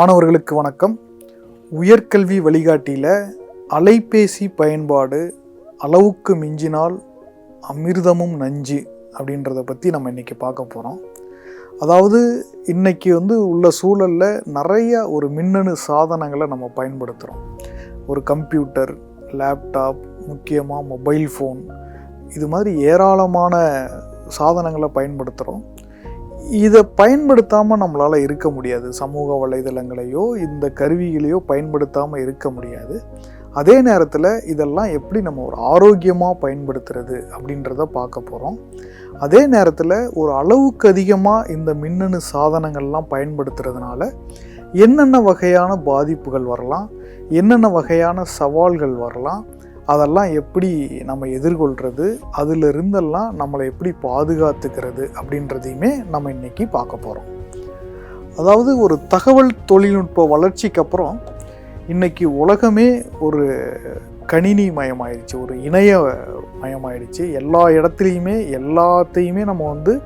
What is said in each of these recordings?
மாணவர்களுக்கு வணக்கம். உயர்கல்வி வழிகாட்டியில் அலைபேசி பயன்பாடு அளவுக்கு மிஞ்சினால் அமிர்தமும் நஞ்சு அப்படின்றத பற்றி நம்ம இன்றைக்கி பார்க்க போகிறோம் அதாவது இன்னைக்கு வந்து உள்ள சூழலில் நிறைய ஒரு மின்னணு சாதனங்களை நம்ம பயன்படுத்துகிறோம் ஒரு கம்ப்யூட்டர் லேப்டாப் முக்கியமாக மொபைல் ஃபோன் இது மாதிரி ஏராளமான சாதனங்களை பயன்படுத்துகிறோம் இதை பயன்படுத்தாமல் நம்மளால் இருக்க முடியாது. சமூக வலைதளங்களையோ இந்த கருவிகளையோ பயன்படுத்தாமல் இருக்க முடியாது. அதே நேரத்தில் இதெல்லாம் எப்படி நம்ம ஒரு ஆரோக்கியமாக பயன்படுத்துறது அப்படின்றத பார்க்க போகிறோம் அதே நேரத்தில் ஒரு அளவுக்கு அதிகமாக இந்த மின்னணு சாதனங்கள்லாம் பயன்படுத்துறதுனால என்னென்ன வகையான பாதிப்புகள் வரலாம் என்னென்ன வகையான சவால்கள் வரலாம் அதெல்லாம் எப்படி நம்ம எதிர்கொள்கிறது அதில் இருந்தெல்லாம் நம்மளை எப்படி பாதுகாத்துக்கிறது அப்படின்றதையுமே நம்ம இன்றைக்கி பார்க்க போகிறோம் அதாவது ஒரு தகவல் தொழில்நுட்ப வளர்ச்சிக்கு அப்புறம் இன்றைக்கி உலகமே ஒரு கணினி மயமாயிடுச்சு ஒரு இணைய மயமாயிடுச்சு எல்லா இடத்துலையுமே எல்லாத்தையுமே நம்ம வந்து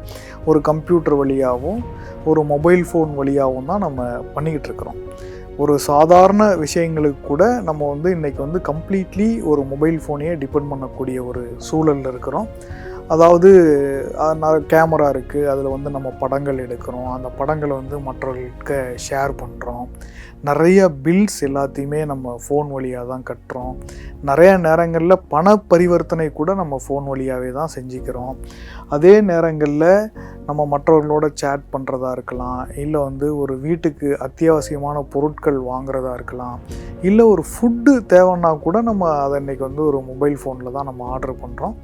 ஒரு கம்ப்யூட்டர் வழியாகவும் ஒரு மொபைல் ஃபோன் வழியாகவும் தான் நம்ம பண்ணிக்கிட்டு இருக்கிறோம். ஒரு சாதாரண விஷயங்களுக்கு கூட நம்ம வந்து இன்றைக்கி வந்து கம்ப்ளீட்லி ஒரு மொபைல் ஃபோனையே டிபெண்ட் பண்ணக்கூடிய ஒரு சூழலில் இருக்கிறோம். அதாவது கேமரா இருக்குது அதில் வந்து நம்ம படங்கள் எடுக்கிறோம். அந்த படங்களை வந்து மற்றவர்களுக்கு ஷேர் பண்ணுறோம் நிறைய பில்ஸ் எல்லாத்தையுமே நம்ம ஃபோன் வழியாக தான் கட்டுறோம். நிறைய நேரங்களில் பண பரிவர்த்தனை கூட நம்ம ஃபோன் வழியாகவே தான் செஞ்சுக்கிறோம். அதே நேரங்களில் நம்ம மற்றவர்களோட சேட் பண்ணுறதா இருக்கலாம். இல்லை வந்து ஒரு வீட்டுக்கு அத்தியாவசியமான பொருட்கள் வாங்குறதா இருக்கலாம். இல்லை ஒரு ஃபுட்டு தேவைன்னா கூட நம்ம அதை இன்றைக்கி வந்து ஒரு மொபைல் ஃபோனில் தான் நம்ம ஆர்டர் பண்ணுறோம்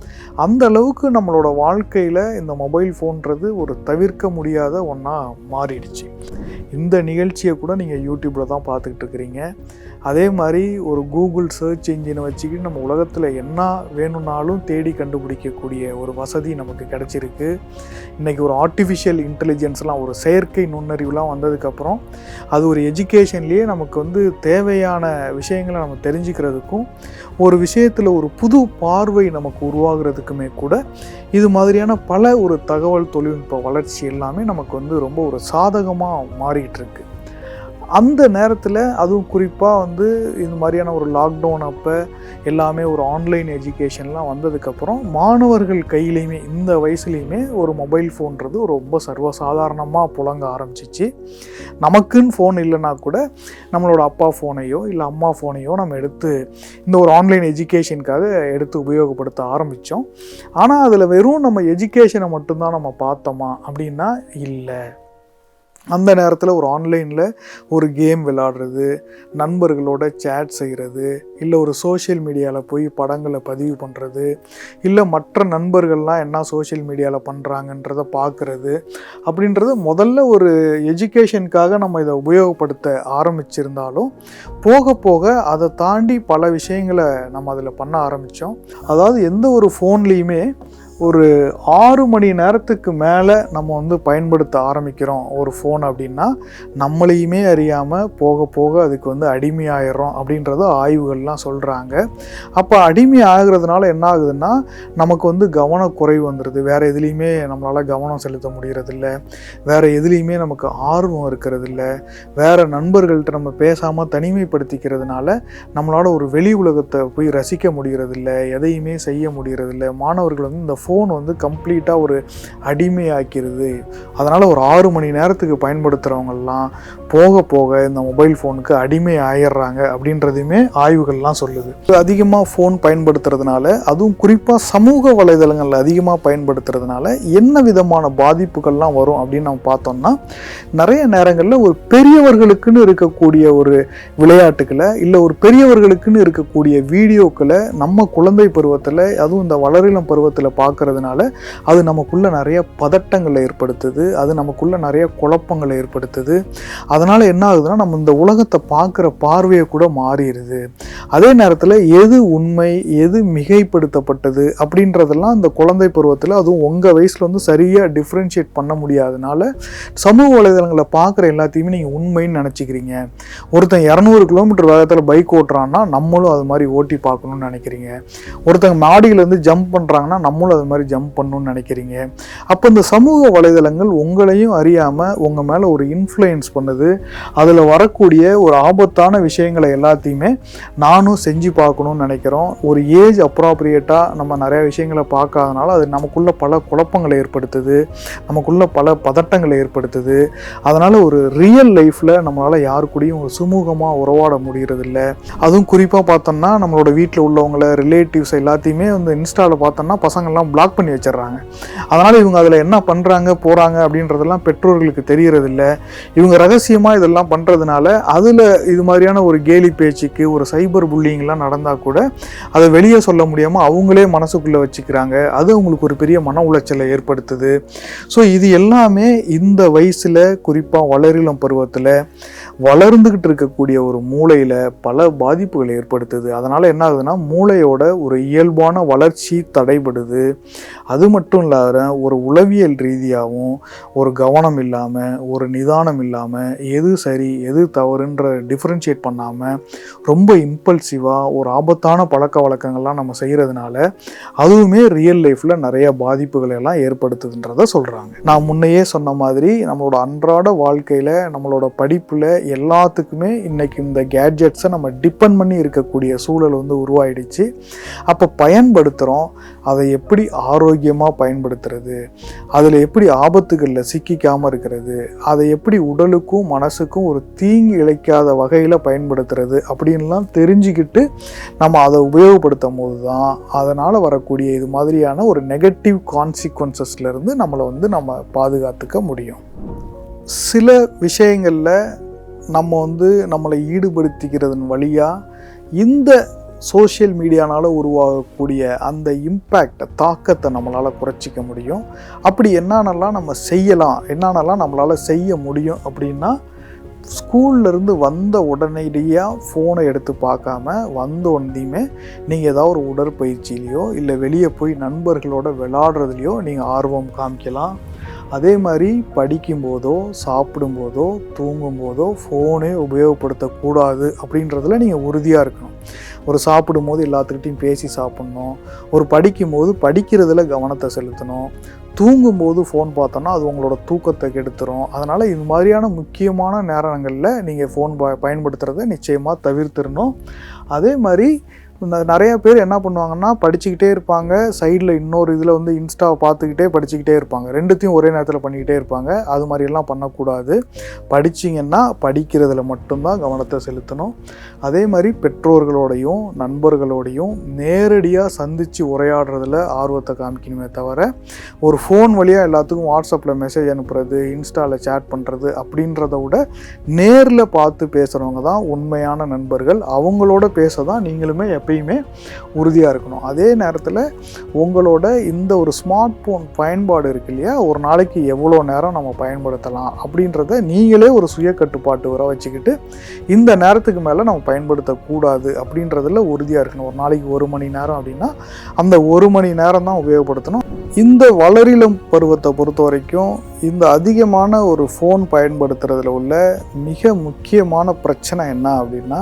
அந்த அளவுக்கு நம்மளோட வாழ்க்கையில் இந்த மொபைல் ஃபோன்றது ஒரு தவிர்க்க முடியாத ஒன்றா மாறிடுச்சு. இந்த நிகழ்ச்சியை கூட நீங்கள் யூடியூப்பில் தான் பார்த்துக்கிட்டு இருக்கிறீங்க. அதே மாதிரி ஒரு கூகுள் சர்ச் இன்ஜினை வச்சுக்கிட்டு நம்ம உலகத்தில் என்ன வேணும்னாலும் தேடி கண்டுபிடிக்கக்கூடிய ஒரு வசதி நமக்கு கிடச்சிருக்கு. இன்றைக்கி ஒரு ஆர்டிஃபிஷியல் இன்டெலிஜென்ஸ்லாம் ஒரு செயற்கை நுண்ணறிவுலாம் வந்ததுக்கப்புறம் அது ஒரு எஜுகேஷன்லேயே நமக்கு வந்து தேவையான விஷயங்களை நம்ம தெரிஞ்சுக்கிறதுக்கும் ஒரு விஷயத்தில் ஒரு புது பார்வை நமக்கு உருவாகிறதுக்குமே கூட இது மாதிரியான பல ஒரு தகவல் தொழில்நுட்ப வளர்ச்சி எல்லாமே நமக்கு வந்து ரொம்ப ஒரு சாதகமாக மாறிட்டு இருக்கு. அந்த நேரத்தில் அதுவும் குறிப்பாக வந்து இந்த மாதிரியான ஒரு லாக்டவுன் அப்போ எல்லாமே ஒரு ஆன்லைன் எஜுகேஷன்லாம் வந்ததுக்கப்புறம் மாணவர்கள் கையிலையுமே இந்த வயசுலேயுமே ஒரு மொபைல் ஃபோன்றது ரொம்ப சர்வசாதாரணமாக புழங்க ஆரம்பிச்சிச்சு. நமக்குன்னு ஃபோன் இல்லைன்னா கூட நம்மளோட அப்பா ஃபோனையோ இல்லை அம்மா ஃபோனையோ நம்ம எடுத்து இந்த ஒரு ஆன்லைன் எஜுகேஷனுக்காக எடுத்து உபயோகப்படுத்த ஆரம்பித்தோம் ஆனால் அதில் வெறும் நம்ம எஜுகேஷனை மட்டும்தான் நம்ம பார்த்தோமா அப்படின்னா இல்லை. அந்த நேரத்தில் ஒரு ஆன்லைனில் ஒரு கேம் விளாடுறது நண்பர்களோட சேட் செய்கிறது இல்லை ஒரு சோஷியல் மீடியாவில் போய் படங்களை பதிவு பண்ணுறது இல்லை மற்ற நண்பர்கள்லாம் என்ன சோஷியல் மீடியாவில் பண்ணுறாங்கன்றத பார்க்குறது அப்படின்றது முதல்ல ஒரு எஜுகேஷனுக்காக நம்ம இதை உபயோகப்படுத்த ஆரம்பிச்சிருந்தாலும் போக போக அதை தாண்டி பல விஷயங்களை நம்ம அதில் பண்ண ஆரம்பித்தோம் அதாவது எந்த ஒரு ஃபோன்லேயுமே ஒரு ஆறு மணி நேரத்துக்கு மேலே நம்ம வந்து பயன்படுத்த ஆரம்பிக்கிறோம் ஒரு ஃபோன் அப்படின்னா நம்மளையுமே அறியாமல் போக போக அதுக்கு வந்து அடிமையாயிடுறோம் அப்படின்றத ஆய்வுகள்லாம் சொல்கிறாங்க அப்போ அடிமை ஆகிறதுனால என்ன ஆகுதுன்னா நமக்கு வந்து கவனக்குறைவு வந்துடுது வேறு எதுலேயுமே நம்மளால் கவனம் செலுத்த முடிகிறதில்ல வேறு எதுலேயுமே நமக்கு ஆர்வம் இருக்கிறதில்ல. வேறு நண்பர்கள்ட்ட நம்ம பேசாமல் தனிமைப்படுத்திக்கிறதுனால நம்மளால் ஒரு வெளி உலகத்தை போய் ரசிக்க முடியறதில்ல. எதையுமே செய்ய முடிகிறதில்ல மாணவர்கள் வந்து இந்த ஃபோன் வந்து கம்ப்ளீட்டாக ஒரு அடிமையாக்கிறது. அதனால் ஒரு ஆறு மணி நேரத்துக்கு பயன்படுத்துகிறவங்கெல்லாம் போக போக இந்த மொபைல் ஃபோனுக்கு அடிமை ஆயிடுறாங்க அப்படின்றதையுமே ஆய்வுகள்லாம் சொல்லுது. அதிகமாக ஃபோன் பயன்படுத்துறதுனால அதுவும் குறிப்பாக சமூக வலைதளங்கள் அதிகமாக பயன்படுத்துறதுனால என்ன விதமான பாதிப்புகள்லாம் வரும் அப்படின்னு நம்ம பார்த்தோம்னா நிறைய நேரங்களில் ஒரு பெரியவர்களுக்குன்னு இருக்கக்கூடிய ஒரு விளையாட்டுக்களை இல்லை ஒரு பெரியவர்களுக்குன்னு இருக்கக்கூடிய வீடியோக்களை நம்ம குழந்தை பருவத்தில் அதுவும் இந்த வளரிளம் பருவத்தில் பார்க்கறதுனால அது நமக்குள்ளே நிறைய பதட்டங்களை ஏற்படுத்துது அது நமக்குள்ளே நிறைய குழப்பங்களை ஏற்படுத்துது. அதனால் என்ன ஆகுதுன்னா நம்ம இந்த உலகத்தை பார்க்குற பார்வையை கூட மாறிடுது. அதே நேரத்தில் எது உண்மை எது மிகைப்படுத்தப்பட்டது அப்படின்றதெல்லாம் அந்த குழந்தை பருவத்தில் அதுவும் உங்கள் வயசில் வந்து சரியாக டிஃப்ரென்ஷியேட் பண்ண முடியாதனால சமூக வலைதளங்களை பார்க்குற எல்லாத்தையுமே நீங்கள் உண்மைன்னு நினச்சிக்கிறீங்க. ஒருத்தன் இரநூறு கிலோமீட்டர் வேகத்தில் பைக் ஓட்டுறான்னா நம்மளும் அது மாதிரி ஓட்டி பார்க்கணும்னு நினைக்கிறீங்க. ஒருத்தங்க மாடியிலேருந்து ஜம்ப் பண்ணுறாங்கன்னா நம்மளும் அது மாதிரி ஜம்ப் பண்ணணும்னு நினைக்கிறீங்க. அப்போ இந்த சமூக வலைதளங்கள் உங்களையும் அறியாமல் உங்கள் மேலே ஒரு இன்ஃப்ளூயன்ஸ் பண்ணுது. அதில் வரக்கூடிய ஒரு ஆபத்தான விஷயங்களை எல்லாத்தையுமே நானும் செஞ்சு பார்க்கணும்னு நினைக்கிறோம். ஒரு ஏஜ் அப்ராப்ரியேட்டாக நம்ம நிறையா விஷயங்களை பார்க்காதனால அது நமக்குள்ள பல குழப்பங்களை ஏற்படுத்துது. நமக்குள்ள பல பதட்டங்களை ஏற்படுத்துது. அதனால் ஒரு ரியல் லைஃப்பில் நம்மளால் யாரு கூடயும் ஒரு சுமூகமாக உறவாட முடியறதில்ல. அதுவும் குறிப்பாக பார்த்தோம்னா நம்மளோட வீட்டில் உள்ளவங்கள ரிலேட்டிவ்ஸ் எல்லாத்தையுமே வந்து இன்ஸ்டாவில் பார்த்தோம்னா பசங்கள்லாம் பிளாக் பண்ணி வச்சிடுறாங்க. அதனால் இவங்க அதில் என்ன பண்ணுறாங்க போகிறாங்க அப்படின்றதெல்லாம் பெற்றோர்களுக்கு தெரியறதில்ல. இவங்க ரகசியமாக இதெல்லாம் பண்ணுறதுனால அதில் இது மாதிரியான ஒரு கேலி பேச்சுக்கு ஒரு சைபர் புல்லிங்லாம் நடந்தால் கூட அதை வெளியே சொல்ல முடியாமல் அவங்களே மனசுக்குள்ளே வச்சுக்கிறாங்க. அது அவங்களுக்கு ஒரு பெரிய மன உளைச்சலை ஏற்படுத்துது. ஸோ இது எல்லாமே இந்த வயசில் குறிப்பாக வளரிளம் பருவத்தில் வளர்ந்துக்கிட்டு இருக்கக்கூடிய ஒரு மூளையில் பல பாதிப்புகளை ஏற்படுத்துது. அதனால் என்ன ஆகுதுன்னா மூளையோட ஒரு இயல்பான வளர்ச்சி தடைபடுது. அது மட்டும் இல்லாத ஒரு உளவியல் ரீதியாகவும் ஒரு கவனம் இல்லாமல் ஒரு நிதானம் இல்லாமல் எது சரி எது தவறுன்ற டிஃப்ரென்ஷியேட் பண்ணாமல் ரொம்ப இம்பல்சிவாக ஒரு ஆபத்தான பழக்க வழக்கங்கள்லாம் நம்ம செய்கிறதுனால அதுவுமே ரியல் லைஃப்பில் நிறைய பாதிப்புகளை எல்லாம் ஏற்படுத்துதுன்றத சொல்கிறாங்க நான் முன்னையே சொன்ன மாதிரி நம்மளோட அன்றாட வாழ்க்கையில் நம்மளோட படிப்பில் எல்லாத்துக்குமே இன்றைக்கி இந்த கேட்ஜெட்ஸை நம்ம டிபெண்ட் பண்ணி இருக்கக்கூடிய சூழல் வந்து உருவாயிடுச்சு. அப்போ பயன்படுத்துகிறோம் அதை எப்படி ஆரோக்கியமாக பயன்படுத்துறது அதில் எப்படி ஆபத்துகளில் சிக்கிக்காமல் இருக்கிறது அதை எப்படி உடலுக்கும் மனசுக்கும் ஒரு தீங்கு இழைக்காத வகையில் பயன்படுத்துறது அப்படின்லாம் தெரிஞ்சுக்கிட்டு நம்ம அதை உபயோகப்படுத்தும் போது தான் அதனால் வரக்கூடிய இது மாதிரியான ஒரு நெகட்டிவ் கான்சிக்வன்சஸ்லேருந்து நம்மளை வந்து நம்ம பாதுகாத்துக்க முடியும். சில விஷயங்களில் நம்ம வந்து நம்மளை ஈடுபடுத்திக்கிறதன் வழியாக இந்த சோஷியல் மீடியானால் உருவாகக்கூடிய அந்த இம்பேக்ட் தாக்கத்தை நம்மளால் குறைச்சிக்க முடியும். அப்படி என்னென்னலாம் நம்ம செய்யலாம் என்னென்னலாம் நம்மளால் செய்ய முடியும் அப்படின்னா ஸ்கூல்லேருந்து வந்த உடனடியாக ஃபோனை எடுத்து பார்க்காம வந்த உடனேயுமே நீங்கள் ஏதாவது ஒரு உடற்பயிற்சியிலையோ இல்லை வெளியே போய் நண்பர்களோட விளாடுறதுலையோ நீங்கள் ஆர்வம் காமிக்கலாம். அதே மாதிரி படிக்கும்போதோ சாப்பிடும்போதோ தூங்கும்போதோ ஃபோனே உபயோகப்படுத்தக்கூடாது அப்படின்றதுல நீங்கள் உறுதியாக இருக்கணும். ஒரு சாப்பிடும்போது எல்லாத்துக்கிட்டையும் பேசி சாப்பிட்ணும். ஒரு படிக்கும்போது படிக்கிறதுல கவனத்தை செலுத்தணும். தூங்கும்போது ஃபோன் பார்த்தோன்னா அது உங்களோட தூக்கத்தை கெடுத்துரும். அதனால் இது மாதிரியான முக்கியமான நேரங்களில் நீங்கள் ஃபோன் ப பயன்படுத்துகிறத நிச்சயமாக தவிர்த்திடணும். அதே மாதிரி நிறைய பேர் என்ன பண்ணுவாங்கன்னா படிச்சுக்கிட்டே இருப்பாங்க. சைடில் இன்னொரு இதில் வந்து இன்ஸ்டாவை பார்த்துக்கிட்டே படிச்சுக்கிட்டே இருப்பாங்க. ரெண்டுத்தையும் ஒரே நேரத்தில் பண்ணிக்கிட்டே இருப்பாங்க. அது மாதிரியெல்லாம் பண்ணக்கூடாது. படிச்சிங்கன்னா படிக்கிறதுல மட்டும்தான் கவனத்தை செலுத்தணும். அதே மாதிரி பெற்றோர்களோடையும் நண்பர்களோடையும் நேரடியாக சந்தித்து உரையாடுறதுல ஆர்வத்தை காமிக்கணுமே தவிர ஒரு ஃபோன் வழியாக எல்லாத்துக்கும் வாட்ஸ்அப்பில் மெசேஜ் அனுப்புறது இன்ஸ்டாவில் சேட் பண்ணுறது அப்படின்றத விட நேரில் பார்த்து பேசுகிறவங்க தான் உண்மையான நண்பர்கள். அவங்களோட பேச தான் நீங்களுமே எப்பயுமே உறுதியாக இருக்கணும். அதே நேரத்தில் உங்களோட இந்த ஒரு ஸ்மார்ட் ஃபோன் பயன்பாடு இருக்கு இல்லையா? ஒரு நாளைக்கு எவ்வளோ நேரம் நம்ம பயன்படுத்தலாம் அப்படின்றத நீங்களே ஒரு சுய கட்டுப்பாட்டு வர வச்சுக்கிட்டு இந்த நேரத்துக்கு மேலே நம்ம பயன்படுத்தக்கூடாது அப்படின்றதில் உறுதியாக இருக்கணும். ஒரு நாளைக்கு ஒரு மணி நேரம் அப்படின்னா அந்த ஒரு மணி நேரம் தான் உபயோகப்படுத்தணும். இந்த வளரிளம் பருவத்தை பொறுத்த வரைக்கும் இந்த அதிகமான ஒரு ஃபோன் பயன்படுத்துறதுல உள்ள மிக முக்கியமான பிரச்சனை என்ன அப்படின்னா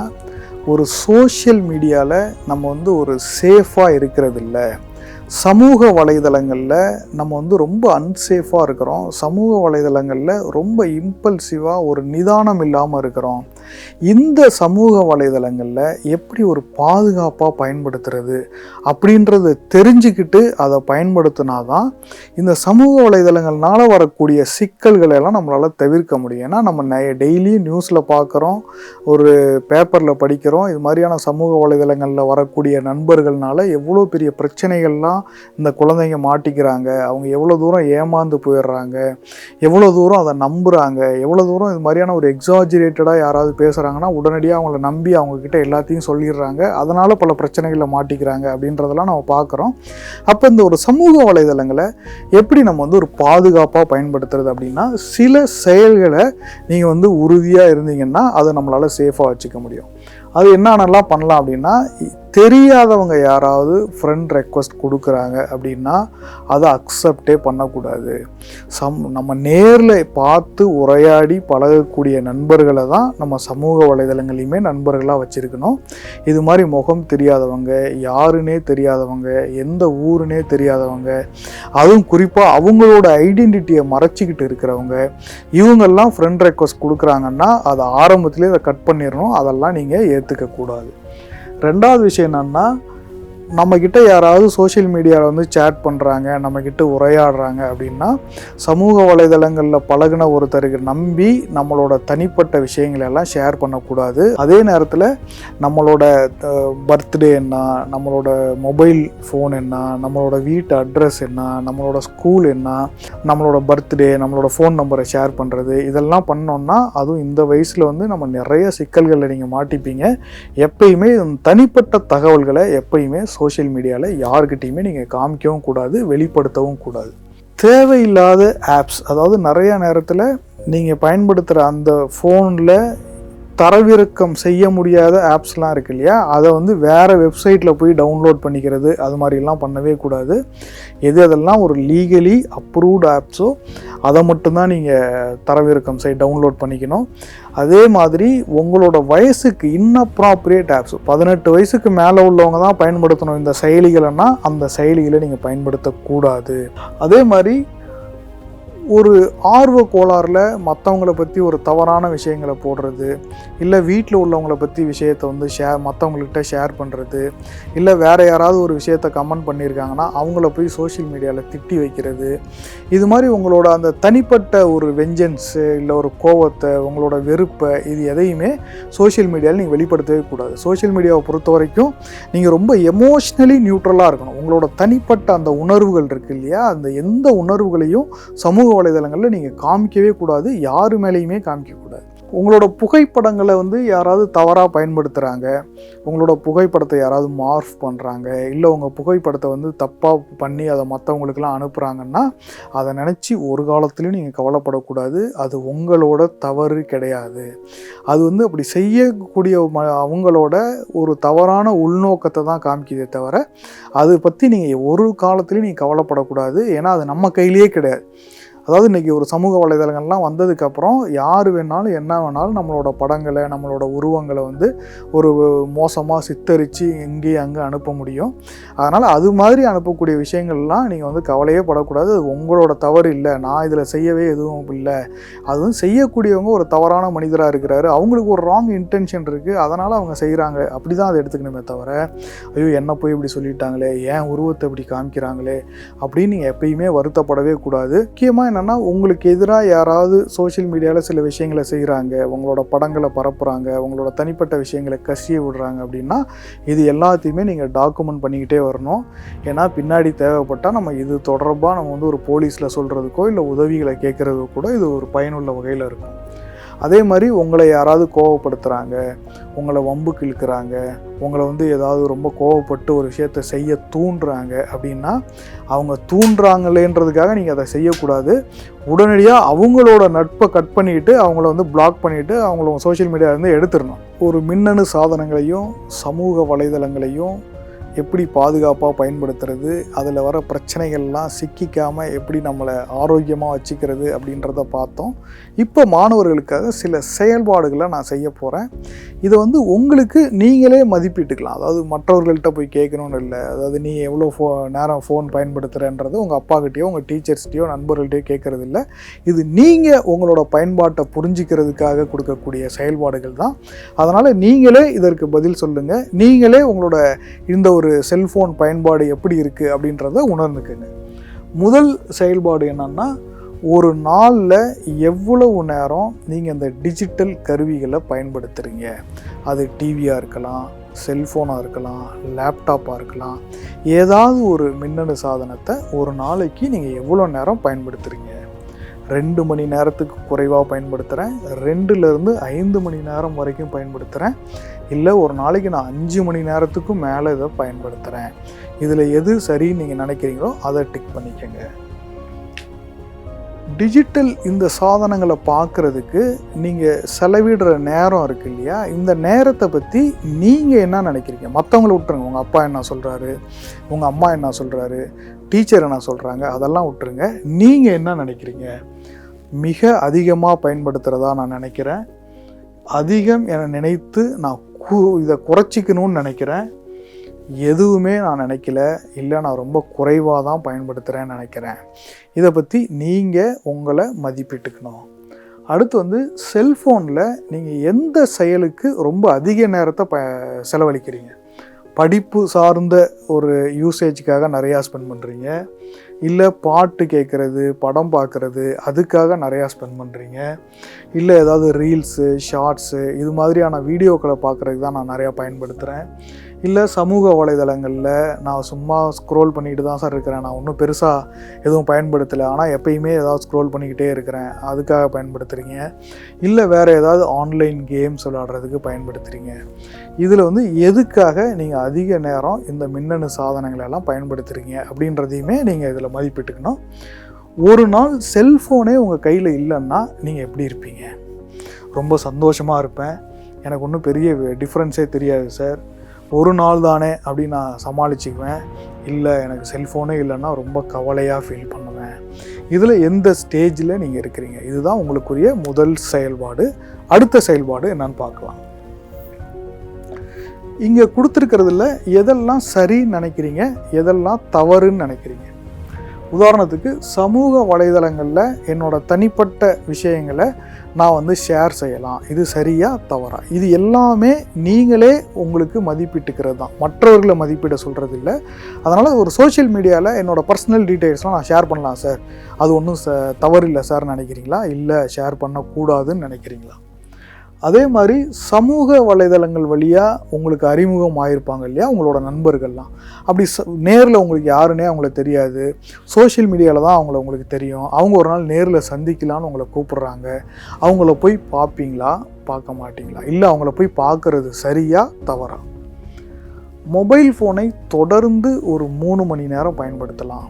ஒரு சோஷியல் மீடியாவில் நம்ம வந்து ஒரு சேஃபாக இருக்கிறதில்ல. சமூக வலைதளங்களில் நம்ம வந்து ரொம்ப அன்சேஃபாக இருக்கிறோம். சமூக வலைதளங்களில் ரொம்ப இம்பல்சிவாக ஒரு நிதானம் இல்லாமல் இருக்கிறோம். இந்த சமூக வலைதளங்களில் எப்படி ஒரு பாதுகாப்பாக பயன்படுத்துறது அப்படின்றத தெரிஞ்சுக்கிட்டு அதை பயன்படுத்தினா தான் இந்த சமூக வலைதளங்கள்னால வரக்கூடிய சிக்கல்களை எல்லாம் நம்மளால் தவிர்க்க முடியும். ஏன்னா நம்ம டெய்லி நியூஸில் பார்க்குறோம் ஒரு பேப்பரில் படிக்கிறோம் இது மாதிரியான சமூக வலைதளங்களில் வரக்கூடிய நண்பர்கள்னால எவ்வளோ பெரிய பிரச்சனைகள்லாம் இந்த குழந்தைங்க மாட்டிக்கிறாங்க அவங்க எவ்வளோ தூரம் ஏமாந்து போயிடுறாங்க எவ்வளோ தூரம் அதை நம்புகிறாங்க எவ்வளோ தூரம் இது மாதிரியான ஒரு எக்ஸாஜிரேட்டடாக யாராவது பேசுகிறாங்கன்னா உடனடியாக அவங்கள நம்பி அவங்கக்கிட்ட எல்லாத்தையும் சொல்லிடுறாங்க. அதனால் பல பிரச்சனைகளில் மாட்டிக்கிறாங்க அப்படின்றதெல்லாம் நம்ம பார்க்குறோம். அப்போ இந்த ஒரு சமூக வலைதளங்களை எப்படி நம்ம வந்து ஒரு பாதுகாப்பாக பயன்படுத்துறது அப்படின்னா சில செயல்களை நீங்கள் வந்து உறுதியாக இருந்தீங்கன்னா அதை நம்மளால் சேஃபாக வச்சுக்க முடியும். அது என்னென்னலாம் பண்ணலாம் அப்படின்னா தெரியாதவங்க யாராவது ஃப்ரெண்ட் ரெக்வஸ்ட் கொடுக்குறாங்க அப்படின்னா அதை அக்செப்டே பண்ணக்கூடாது. சம் நம்ம நேரில் பார்த்து உரையாடி பழகக்கூடிய நண்பர்களை தான் நம்ம சமூக வலைதளங்களையுமே நண்பர்களாக வச்சுருக்கணும். இது மாதிரி முகம் தெரியாதவங்க யாருன்னே தெரியாதவங்க எந்த ஊருனே தெரியாதவங்க அதுவும் குறிப்பாக அவங்களோட ஐடென்டிட்டியை மறைச்சிக்கிட்டு இருக்கிறவங்க இவங்கெல்லாம் ஃப்ரெண்ட் ரெக்வஸ்ட் கொடுக்குறாங்கன்னா அதை ஆரம்பத்திலே அதை கட் பண்ணிடணும். அதெல்லாம் நீங்கள் ஏற்றுக்கக்கூடாது ரெண்டாவது விஷயம் என்னன்னா நம்மக்கிட்ட யாராவது சோஷியல் மீடியாவில் வந்து சேட் பண்ணுறாங்க நம்மக்கிட்ட உரையாடுறாங்க அப்படின்னா சமூக வலைதளங்களில் பழகுன ஒருத்தருக்கு நம்பி நம்மளோட தனிப்பட்ட விஷயங்களை எல்லாம் ஷேர் பண்ணக்கூடாது. அதே நேரத்தில் நம்மளோட பர்த்டே என்ன நம்மளோட மொபைல் ஃபோன் என்ன நம்மளோட வீட்டு அட்ரஸ் என்ன நம்மளோட ஸ்கூல் என்ன நம்மளோட பர்த்டே நம்மளோட ஃபோன் நம்பரை ஷேர் பண்ணுறது இதெல்லாம் பண்ணோம்னா அதுவும் இந்த வயசில் வந்து நம்ம நிறைய சிக்கல்களில் நீங்கள் மாட்டிப்பீங்க. எப்பயுமே தனிப்பட்ட தகவல்களை எப்பயுமே சோஷியல் மீடியாவில் யாருக்கிட்டையுமே நீங்கள் காமிக்கவும் கூடாது வெளிப்படுத்தவும் கூடாது. தேவையில்லாத ஆப்ஸ் அதாவது நிறையா நேரத்தில் நீங்கள் பயன்படுத்துகிற அந்த ஃபோனில் தரவிறக்கம் செய்ய முடியாத ஆப்ஸ்லாம் இருக்கு இல்லையா? அதை வந்து வேறு வெப்சைட்டில் போய் டவுன்லோட் பண்ணிக்கிறது அது மாதிரிலாம் பண்ணவே கூடாது. எது அதெல்லாம் ஒரு லீகலி அப்ரூவ்டு ஆப்ஸோ அதை மட்டும்தான் நீங்கள் தரவிறக்கம் செய் டவுன்லோட் பண்ணிக்கணும். அதே மாதிரி உங்களோட வயசுக்கு இன்அப்ராப்ரியேட் ஆப்ஸ் பதினெட்டு வயசுக்கு மேலே உள்ளவங்க தான் பயன்படுத்தணும் இந்த செயலிகளைன்னா அந்த செயலிகளை நீங்கள் பயன்படுத்தக்கூடாது. அதே மாதிரி ஒரு ஆர்வ கோளாறில் மற்றவங்கள பற்றி ஒரு தவறான விஷயங்களை போடுறது இல்லை வீட்டில் உள்ளவங்கள பற்றி விஷயத்தை வந்து ஷேர் மற்றவங்கள்கிட்ட ஷேர் பண்ணுறது இல்லை வேறு யாராவது ஒரு விஷயத்த கமெண்ட் பண்ணியிருக்காங்கன்னா அவங்கள போய் சோஷியல் மீடியாவில் திட்டி வைக்கிறது. இது மாதிரி உங்களோட அந்த தனிப்பட்ட ஒரு வெஞ்சன்ஸு இல்லை ஒரு கோவத்தை உங்களோட வெறுப்பை இது எதையுமே சோஷியல் மீடியாவில் நீங்கள் வெளிப்படுத்தவே கூடாது. சோஷியல் மீடியாவை பொறுத்த வரைக்கும் நீங்கள் ரொம்ப எமோஷ்னலி நியூட்ரலாக இருக்கணும். உங்களோட தனிப்பட்ட அந்த உணர்வுகள் இருக்குது இல்லையா? அந்த எந்த உணர்வுகளையும் சமூக வலைதளங்களில் நீங்கள் காமிக்கவே கூடாது யார் மேலேயுமே காமிக்கக்கூடாது உங்களோட புகைப்படங்களை வந்து யாராவது தவறாக பயன்படுத்துகிறாங்க உங்களோட புகைப்படத்தை யாராவது மார்ஃப் பண்ணுறாங்க இல்லை உங்கள் புகைப்படத்தை வந்து தப்பாக பண்ணி அதை மற்றவங்களுக்கெல்லாம் அனுப்புகிறாங்கன்னா அதை நினச்சி ஒரு காலத்துலேயும் நீங்கள் கவலைப்படக்கூடாது. அது உங்களோட தவறு கிடையாது. அது வந்து அப்படி செய்யக்கூடிய ம- அவங்களோட ஒரு தவறான உள்நோக்கத்தை தான் காமிக்கிதே தவிர அதை பற்றி நீங்கள் ஒரு காலத்துலேயும் நீங்கள் கவலைப்படக்கூடாது. ஏன்னா அது நம்ம கையிலேயே கிடையாது. அதாவது இன்றைக்கி ஒரு சமூக வலைதளங்கள்லாம் வந்ததுக்கப்புறம் யார் வேணாலும் என்ன வேணாலும் நம்மளோட படங்களை நம்மளோட உருவங்களை வந்து ஒரு மோசமாக சித்தரித்து இங்கேயும் அங்கே அனுப்ப முடியும். அதனால் அது மாதிரி அனுப்பக்கூடிய விஷயங்கள்லாம் நீங்கள் வந்து கவலையே படக்கூடாது. அது உங்களோட தவறு இல்லை. நான் இதில் செய்யவே எதுவும் இல்லை. அதுவும் செய்யக்கூடியவங்க ஒரு தவறான மனிதராக இருக்கிறாரு. அவங்களுக்கு ஒரு ராங் இன்டென்ஷன் இருக்குது அதனால் அவங்க செய்கிறாங்க அப்படி தான் அதை எடுத்துக்கணுமே தவிர ஐயோ என்ன போய் இப்படி சொல்லிட்டாங்களே? ஏன் உருவத்தை இப்படி காமிக்கிறாங்களே? அப்படின்னு நீங்கள் எப்பயுமே வருத்தப்படவே கூடாது. முக்கியமாக என்னென்னா உங்களுக்கு எதிராக யாராவது சோஷியல் மீடியாவில் சில விஷயங்களை செய்கிறாங்க உங்களோட படங்களை பரப்புகிறாங்க உங்களோட தனிப்பட்ட விஷயங்களை கசிய விடுறாங்க அப்படின்னா இது எல்லாத்தையுமே நீங்கள் டாக்குமெண்ட் பண்ணிக்கிட்டே வரணும். ஏன்னா பின்னாடி தேவைப்பட்டால் நம்ம இது தொடர்பாக நம்ம வந்து ஒரு போலீஸில் சொல்கிறதுக்கோ இல்லை உதவிகளை கேட்குறதுக்கோ கூட இது ஒரு பயனுள்ள வகையில் இருக்கும். அதே மாதிரி உங்களை யாராவது கோவப்படுத்துகிறாங்க உங்களை வம்புக்கு இழுக்கிறாங்க உங்களை வந்து ஏதாவது ரொம்ப கோவப்பட்டு ஒரு விஷயத்தை செய்ய தூண்டுறாங்க அப்படின்னா அவங்க தூண்டுறாங்களேன்றதுக்காக நீங்கள் அதை செய்யக்கூடாது. உடனடியாக அவங்களோட நட்பை கட் பண்ணிட்டு அவங்கள வந்து பிளாக் பண்ணிவிட்டு அவங்கள சோஷியல் மீடியாவிலேருந்து எடுத்துடணும். ஒரு மின்னணு சாதனங்களையும் சமூக வலைதளங்களையும் எப்படி பாதுகாப்பாக பயன்படுத்துறது அதில் வர பிரச்சனைகள்லாம் சிக்கிக்காமல் எப்படி நம்மளை ஆரோக்கியமாக வச்சுக்கிறது அப்படின்றத பார்த்தோம். இப்போ மாணவர்களுக்காக சில செயல்பாடுகளை நான் செய்ய போகிறேன் இதை வந்து உங்களுக்கு நீங்களே மதிப்பிட்டுக்கலாம். அதாவது மற்றவர்கள்ட்ட போய் கேட்கணும்னு இல்லை. அதாவது நீ எவ்வளோ ஃபோ நேரம் ஃபோன் பயன்படுத்துகிறன்றது உங்கள் அப்பாக்கிட்டேயோ உங்கள் டீச்சர்ஸ்கிட்டயோ நண்பர்கள்ட்டையோ கேட்குறது இல்லை. இது நீங்கள் உங்களோட பயன்பாட்டை புரிஞ்சிக்கிறதுக்காக கொடுக்கக்கூடிய செயல்பாடுகள் தான். அதனால் நீங்களே இதற்கு பதில் சொல்லுங்கள் நீங்களே உங்களோட இந்த ஒரு செல்ஃபோன் பயன்பாடு எப்படி இருக்குது அப்படின்றத உணர்ந்துக்குங்க. முதல் செயல்பாடு என்னன்னா ஒரு நாளில் எவ்வளவு நேரம் நீங்கள் இந்த டிஜிட்டல் கருவிகளை பயன்படுத்துகிறீங்க அது டிவியாக இருக்கலாம் செல்ஃபோனாக இருக்கலாம் லேப்டாப்பாக இருக்கலாம். ஏதாவது ஒரு மின்னணு சாதனத்தை ஒரு நாளைக்கு நீங்கள் எவ்வளோ நேரம் பயன்படுத்துகிறீங்க ரெண்டு மணி நேரத்துக்கு குறைவாக பயன்படுத்துகிறேன் ரெண்டுலேருந்து ஐந்து மணி நேரம் வரைக்கும் பயன்படுத்துகிறேன் இல்லை ஒரு நாளைக்கு நான் அஞ்சு மணி நேரத்துக்கும் மேலே இதை பயன்படுத்துகிறேன் இதில் எது சரின்னு நீங்கள் நினைக்கிறீங்களோ அதை டிக் பண்ணிக்கோங்க. டிஜிட்டல் இந்த சாதனங்களை பார்க்குறதுக்கு நீங்கள் செலவிடுற நேரம் இருக்கு இல்லையா? இந்த நேரத்தை பற்றி நீங்கள் என்ன நினைக்கிறீங்க? மற்றவங்கள விட்டுருங்க. உங்கள் அப்பா என்ன சொல்கிறாரு? உங்கள் அம்மா என்ன சொல்கிறாரு? டீச்சர் என்ன சொல்கிறாங்க? அதெல்லாம் விட்டுருங்க. நீங்கள் என்ன நினைக்கிறீங்க? மிக அதிகமாக பயன்படுத்துகிறதா நான் நினைக்கிறேன். அதிகம் என நினைத்து நான் கூ இதை குறைச்சிக்கணும்னு நினைக்கிறேன். எதுவுமே நான் நினைக்கல. இல்லை நான் ரொம்ப குறைவாக தான் பயன்படுத்துகிறேன்னு நினைக்கிறேன். இதை பற்றி நீங்கள் உங்களை மதிப்பிட்டுக்கணும். அடுத்து வந்து செல்ஃபோனில் நீங்கள் எந்த செயலுக்கு ரொம்ப அதிக நேரத்தை ப செலவழிக்கிறீங்க? படிப்பு சார்ந்த ஒரு யூசேஜுக்காக நிறையா ஸ்பெண்ட் பண்ணுறீங்க இல்லை பாட்டு கேட்குறது படம் பார்க்குறது அதுக்காக நிறையா ஸ்பெண்ட் பண்ணுறீங்க இல்லை ஏதாவது ரீல்ஸு ஷார்ட்ஸு இது மாதிரியான வீடியோக்களை பார்க்குறதுக்கு தான் நான் நிறையா பயன்படுத்துகிறேன் இல்லை சமூக வலைதளங்களில் நான் சும்மா ஸ்க்ரோல் பண்ணிட்டு தான் சார் இருக்கிறேன். நான் ஒன்றும் பெருசாக எதுவும் பயன்படுத்தலை. ஆனால் எப்பயுமே ஏதாவது ஸ்க்ரோல் பண்ணிக்கிட்டே இருக்கிறேன். அதுக்காக பயன்படுத்துகிறீங்க இல்லை வேறு ஏதாவது ஆன்லைன் கேம்ஸ் விளாடுறதுக்கு பயன்படுத்துகிறீங்க இதில் வந்து எதுக்காக நீங்கள் அதிக நேரம் இந்த மின்னணு சாதனங்களை எல்லாம் பயன்படுத்துகிறீங்க அப்படின்றதையுமே நீங்கள் இதில் மதிப்பிட்டுக்கணும். ஒரு நாள் செல்ஃபோனே உங்கள் கையில் இல்லைன்னா நீங்கள் எப்படி இருப்பீங்க? ரொம்ப சந்தோஷமாக இருப்பேன். எனக்கு ஒன்றும் பெரிய டிஃப்ரென்ஸே தெரியாது சார் ஒரு நாள் தானே அப்படின்னு நான் சமாளிச்சுக்குவேன். இல்லை எனக்கு செல்ஃபோனே இல்லைன்னா ரொம்ப கவலையாக ஃபீல் பண்ணுவேன். இதில் எந்த ஸ்டேஜில் நீங்கள் இருக்கிறீங்க? இதுதான் உங்களுக்குரிய முதல் செயல்பாடு. அடுத்த செயல்பாடு என்னன்னு பார்க்கலாம். இங்கே கொடுத்துருக்கிறதுல எதெல்லாம் சரின்னு நினைக்கிறீங்க? எதெல்லாம் தவறுன்னு நினைக்கிறீங்க? உதாரணத்துக்கு சமூக வலைதளங்களில் என்னோடய தனிப்பட்ட விஷயங்களை நான் வந்து ஷேர் செய்யலாம். இது சரியா தவறா? இது எல்லாமே நீங்களே உங்களுக்கு மதிப்பிட்டுக்கிறது தான். மற்றவர்களை மதிப்பிட சொல்கிறது இல்லை அதனால் ஒரு சோஷியல் மீடியாவில் என்னோடய பர்சனல் டீட்டெயில்ஸ்லாம் நான் ஷேர் பண்ணலாம் சார் அது ஒன்றும் ச தவறு இல்லை சார் நினைக்கிறீங்களா? இல்லை ஷேர் பண்ணக்கூடாதுன்னு நினைக்கிறீங்களா? அதே மாதிரி சமூக வலைதளங்கள் வழியாக உங்களுக்கு அறிமுகம் ஆயிருப்பாங்க இல்லையா? உங்களோட நண்பர்கள்லாம். அப்படி ச நேரில் உங்களுக்கு யாருன்னே அவங்கள தெரியாது. சோஷியல் மீடியாவில் தான் அவங்கள உங்களுக்கு தெரியும். அவங்க ஒரு நாள் நேரில் சந்திக்கலான்னு உங்களை கூப்பிடுறாங்க. அவங்கள போய் பார்ப்பீங்களா பார்க்க மாட்டீங்களா? இல்லை அவங்கள போய் பார்க்குறது சரியா? தவறா? மொபைல் ஃபோனை தொடர்ந்து ஒரு மூணு மணி நேரம் பயன்படுத்தலாம்.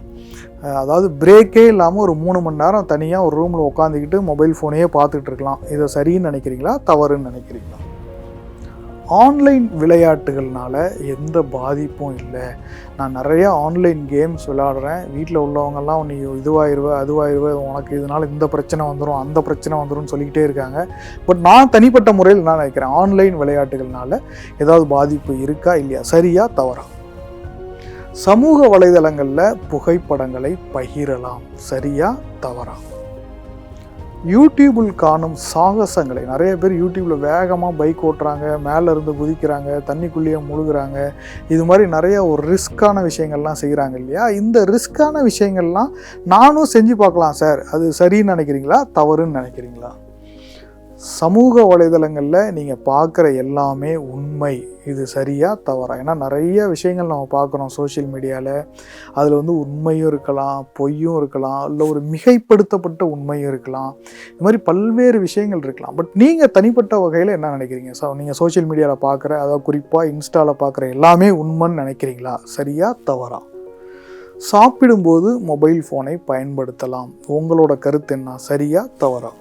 அதாவது பிரேக்கே இல்லாமல் ஒரு மூணு மணி நேரம் தனியாக ஒரு ரூமில் உட்காந்துக்கிட்டு மொபைல் ஃபோனையே பார்த்துக்கிட்டு இருக்கலாம். இதை சரின்னு நினைக்கிறீங்களா? தவறுன்னு நினைக்கிறீங்களா? ஆன்லைன் விளையாட்டுகள்னால எந்த பாதிப்பும் இல்லை. நான் நிறைய ஆன்லைன் கேம்ஸ் விளையாடுறேன். வீட்டில் உள்ளவங்கெல்லாம் நீ இதுவாயிருவ அதுவாயிருவ உனக்கு இதனால் இந்த பிரச்சனை வந்துடும் அந்த பிரச்சனை வந்துடும் சொல்லிக்கிட்டே இருக்காங்க. பட் நான் தனிப்பட்ட முறையில் நான் நினைக்கிறேன்? ஆன்லைன் விளையாட்டுகள்னால ஏதாவது பாதிப்பு இருக்கா? இல்லையா? சரியா? தவறா? சமூக வலைதளங்களில் புகைப்படங்களை பகிரலாம். சரியா? தவறா? யூடியூபில் காணும் சாகசங்களை நிறைய பேர் யூடியூப்பில் வேகமாக பைக் ஓட்டுறாங்க மேலே இருந்து குதிக்கிறாங்க தண்ணிக்குள்ளேயே முழுகிறாங்க. இது மாதிரி நிறைய ஒரு ரிஸ்க்கான விஷயங்கள்லாம் செய்கிறாங்க இல்லையா? இந்த ரிஸ்க்கான விஷயங்கள்லாம் நானும் செஞ்சு பார்க்கலாம் சார். அது சரின்னு நினைக்கிறீங்களா? தவறுன்னு நினைக்கிறீங்களா? சமூக வலைதளங்களில் நீங்கள் பார்க்குற எல்லாமே உண்மை. இது சரியா தவறா? ஏன்னா நிறைய விஷயங்கள் நம்ம பார்க்குறோம் சோஷியல் மீடியாவில் அதில் வந்து உண்மையும் இருக்கலாம் பொய்யும் இருக்கலாம் இல்லை ஒரு மிகைப்படுத்தப்பட்ட உண்மையும் இருக்கலாம். இது மாதிரி பல்வேறு விஷயங்கள் இருக்கலாம். பட் நீங்கள் தனிப்பட்ட வகையில் என்ன நினைக்கிறீங்க? ஸோ நீங்கள் சோஷியல் மீடியாவில் பார்க்குற அதாவது குறிப்பாக இன்ஸ்டாவில் பார்க்குற எல்லாமே உண்மைன்னு நினைக்கிறீங்களா? சரியா தவறா? சாப்பிடும்போது மொபைல் ஃபோனை பயன்படுத்தலாம். உங்களோட கருத்து என்ன? சரியா தவறா?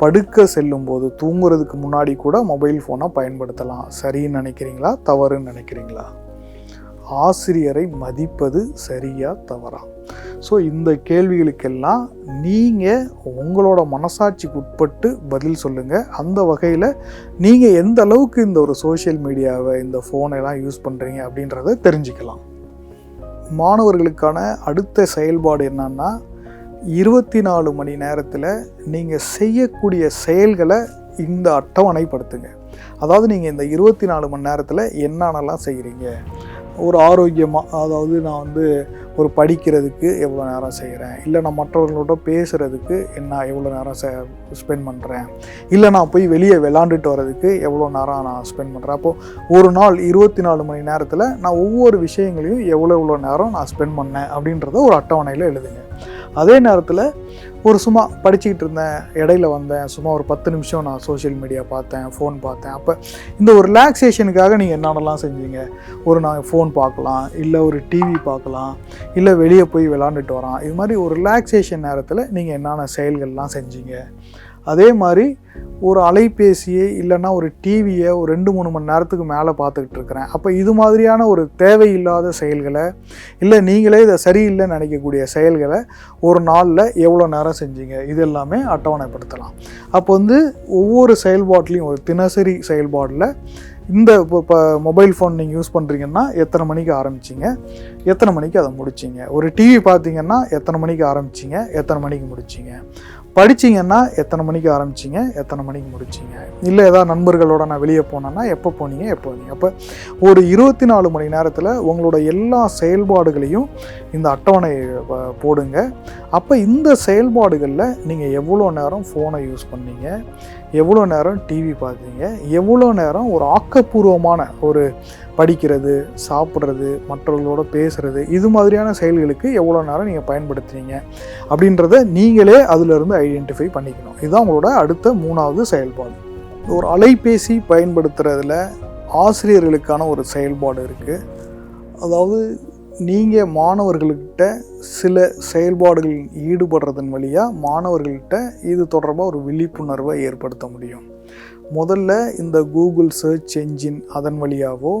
படுக்க செல்லும்போது தூங்குறதுக்கு முன்னாடி கூட மொபைல் ஃபோனை பயன்படுத்தலாம். சரின்னு நினைக்கிறீங்களா? தவறுன்னு நினைக்கிறீங்களா? ஆசிரியரை மதிப்பது சரியா தவறா? ஸோ இந்த கேள்விகளுக்கெல்லாம் நீங்கள் உங்களோட மனசாட்சிக்கு உட்பட்டு பதில் சொல்லுங்கள் அந்த வகையில் நீங்கள் எந்த அளவுக்கு இந்த ஒரு சோஷியல் மீடியாவை இந்த ஃபோனை எல்லாம் யூஸ் பண்ணுறீங்க அப்படின்றத தெரிஞ்சுக்கலாம். மாணவர்களுக்கான அடுத்த செயல்பாடு என்னன்னா இருபத்தி நாலு மணி நேரத்தில் நீங்கள் செய்யக்கூடிய செயல்களை இந்த அட்டவணைப்படுத்துங்க. அதாவது நீங்கள் இந்த இருபத்தி நாலு மணி நேரத்தில் என்னென்னலாம் செய்கிறீங்க ஒரு ஆரோக்கியமாக அதாவது நான் வந்து ஒரு படிக்கிறதுக்கு எவ்வளோ நேரம் செய்கிறேன் இல்லை நான் மற்றவர்களோட பேசுகிறதுக்கு என்ன எவ்வளோ நேரம் செ ஸ்பெண்ட் பண்ணுறேன் இல்லை நான் போய் வெளியே விளாண்டுட்டு வர்றதுக்கு எவ்வளோ நேரம் நான் ஸ்பெண்ட் பண்ணுறேன் அப்போது ஒரு நாள் இருபத்தி நாலு மணி நேரத்தில் நான் ஒவ்வொரு விஷயங்களையும் எவ்வளோ எவ்வளோ நேரம் நான் ஸ்பெண்ட் பண்ணேன் அப்படின்றத ஒரு அட்டவணையில் எழுதுங்க. அதே நேரத்தில் ஒரு சும்மா படிச்சுக்கிட்டு இருந்தேன் இடையில வந்தேன் சும்மா ஒரு பத்து நிமிஷம் நான் சோஷியல் மீடியா பார்த்தேன் ஃபோன் பார்த்தேன். அப்போ இந்த ஒரு ரிலாக்ஸேஷனுக்காக நீங்கள் என்னென்னலாம் செஞ்சீங்க? ஒரு நான் ஃபோன் பார்க்கலாம் இல்லை ஒரு டிவி பார்க்கலாம் இல்லை வெளியே போய் விளாண்டுட்டு வரான். இது மாதிரி ஒரு ரிலாக்ஸேஷன் நேரத்தில் நீங்கள் என்னென்ன செயல்கள்லாம் செஞ்சீங்க? அதே மாதிரி ஒரு அலைபேசியை இல்லைன்னா ஒரு டிவியை ஒரு ரெண்டு மூணு மணி நேரத்துக்கு மேலே பார்த்துக்கிட்டு இருக்கிறேன். அப்போ இது மாதிரியான ஒரு தேவையில்லாத செயல்களை இல்லை நீங்களே இதை சரியில்லைன்னு நினைக்கக்கூடிய செயல்களை ஒரு நாளில் எவ்வளோ நேரம் செஞ்சீங்க? இது எல்லாமே அட்டவணைப்படுத்தலாம். அப்போ வந்து ஒவ்வொரு செயல்பாட்லேயும் ஒரு தினசரி செயல்பாடில் இந்த இப்போ இப்போ மொபைல் ஃபோன் நீங்கள் யூஸ் பண்ணுறீங்கன்னா எத்தனை மணிக்கு ஆரம்பிச்சிங்க? எத்தனை மணிக்கு அதை முடிச்சிங்க? ஒரு டிவி பார்த்தீங்கன்னா எத்தனை மணிக்கு ஆரம்பிச்சிங்க? எத்தனை மணிக்கு முடிச்சிங்க? படிச்சீங்கன்னா எத்தனை மணிக்கு ஆரம்பிச்சிங்க? எத்தனை மணிக்கு முடிச்சிங்க? இல்லை ஏதாவது நண்பர்களோட நான் வெளியே போனேன்னா எப்போ போனீங்க? எப்போ வந்தீங்க? அப்போ ஒரு இருபத்தி நாலு மணி நேரத்தில் உங்களோட எல்லா செயல்பாடுகளையும் இந்த அட்டவணை போடுங்க. அப்போ இந்த செயல்பாடுகளில் நீங்கள் எவ்வளோ நேரம் ஃபோனை யூஸ் பண்ணீங்க? எவ்வளோ நேரம் டிவி பார்த்தீங்க? எவ்வளோ நேரம் ஒரு ஆக்கப்பூர்வமான ஒரு படிக்கிறது சாப்பிட்றது மற்றவர்களோட பேசுகிறது இது மாதிரியான செயல்களுக்கு எவ்வளோ நேரம் நீங்கள் பயன்படுத்துனீங்க அப்படின்றத நீங்களே அதிலிருந்து ஐடென்டிஃபை பண்ணிக்கணும். இதுதான் உங்களோட அடுத்த மூணாவது செயல்பாடு. ஒரு அலைபேசி பயன்படுத்துறதுல ஆசிரியர்களுக்கான ஒரு செயல்பாடு இருக்குது அதாவது நீங்கள் மாணவர்கள்கிட்ட சில செயல்பாடுகளில் ஈடுபடுறதன் வழியாக மாணவர்கள்கிட்ட இது தொடர்பாக ஒரு விழிப்புணர்வை ஏற்படுத்த முடியும். முதல்ல இந்த கூகுள் சர்ச் என்ஜின் அதன் வழியாகவோ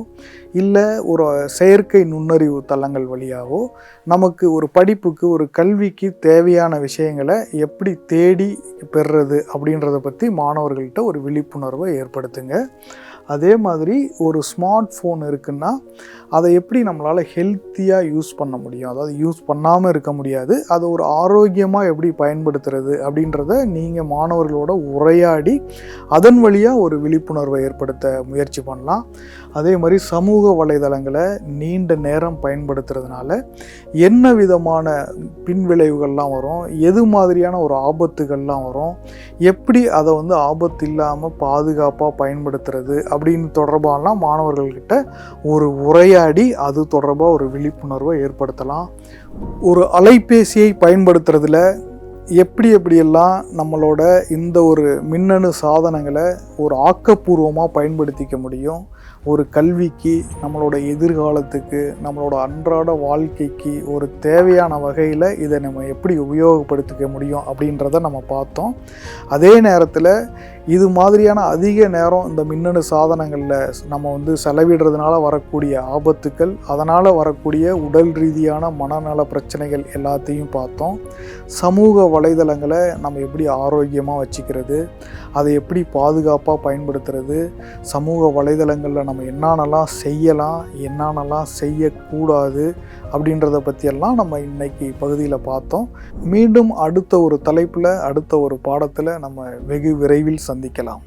இல்லை ஒரு செயற்கை நுண்ணறிவு தளங்கள் வழியாகவோ நமக்கு ஒரு படிப்புக்கு ஒரு கல்விக்கு தேவையான விஷயங்களை எப்படி தேடி பெறுறது அப்படின்றத பற்றி மாணவர்கள்ட்ட ஒரு விழிப்புணர்வை ஏற்படுத்துங்க. அதே மாதிரி ஒரு ஸ்மார்ட் ஃபோன் இருக்குன்னா அதை எப்படி நம்மளால் ஹெல்த்தியாக யூஸ் பண்ண முடியும்? அதாவது யூஸ் பண்ணாமல் இருக்க முடியாது. அதை ஒரு ஆரோக்கியமாக எப்படி பயன்படுத்துறது அப்படின்றத நீங்கள் மாணவர்களோட உரையாடி அதன் வழியாக ஒரு விழிப்புணர்வை ஏற்படுத்த முயற்சி பண்ணலாம். அதே மாதிரி சமூக வலைதளங்களை நீண்ட நேரம் பயன்படுத்துறதுனால என்ன விதமான பின்விளைவுகள்லாம் வரும் எது மாதிரியான ஒரு ஆபத்துகள்லாம் வரும் எப்படி அதை வந்து ஆபத்து இல்லாமல் பாதுகாப்பாக பயன்படுத்துறது அப்படின்னு தொடர்பாலாம் மாணவர்கள்கிட்ட ஒரு உரையாடி அது தொடர்பாக ஒரு விழிப்புணர்வை ஏற்படுத்தலாம். ஒரு அலைபேசியை பயன்படுத்துறதுல எப்படி எப்படியெல்லாம் நம்மளோட இந்த ஒரு மின்னணு சாதனங்களை ஒரு ஆக்கப்பூர்வமாக பயன்படுத்திக்க முடியும் ஒரு கல்விக்கு நம்மளோட எதிர்காலத்துக்கு நம்மளோட அன்றாட வாழ்க்கைக்கு ஒரு தேவையான வகையில் இதை நம்ம எப்படி உபயோகப்படுத்திக்க முடியும் அப்படின்றத நம்ம பார்த்தோம். அதே நேரத்தில் இது மாதிரியான அதிக நேரம் இந்த மின்னணு சாதனங்களில் நம்ம வந்து செலவிடுறதுனால வரக்கூடிய ஆபத்துக்கள் அதனால் வரக்கூடிய உடல் ரீதியான மனநல பிரச்சனைகள் எல்லாத்தையும் பார்த்தோம். சமூக வலைதளங்களை நம்ம எப்படி ஆரோக்கியமாக வச்சுக்கிறது அதை எப்படி பாதுகாப்பாக பயன்படுத்துறது? சமூக வலைதளங்களில் நம்ம என்னென்னலாம் செய்யலாம் என்னென்னலாம் செய்யக்கூடாது அப்படின்றத பற்றியெல்லாம் நம்ம இன்னைக்கு பகுதியில் பார்த்தோம். மீண்டும் அடுத்த ஒரு தலைப்பில் அடுத்த ஒரு பாடத்தில் நம்ம வெகு விரைவில் சந்திக்கலாம்.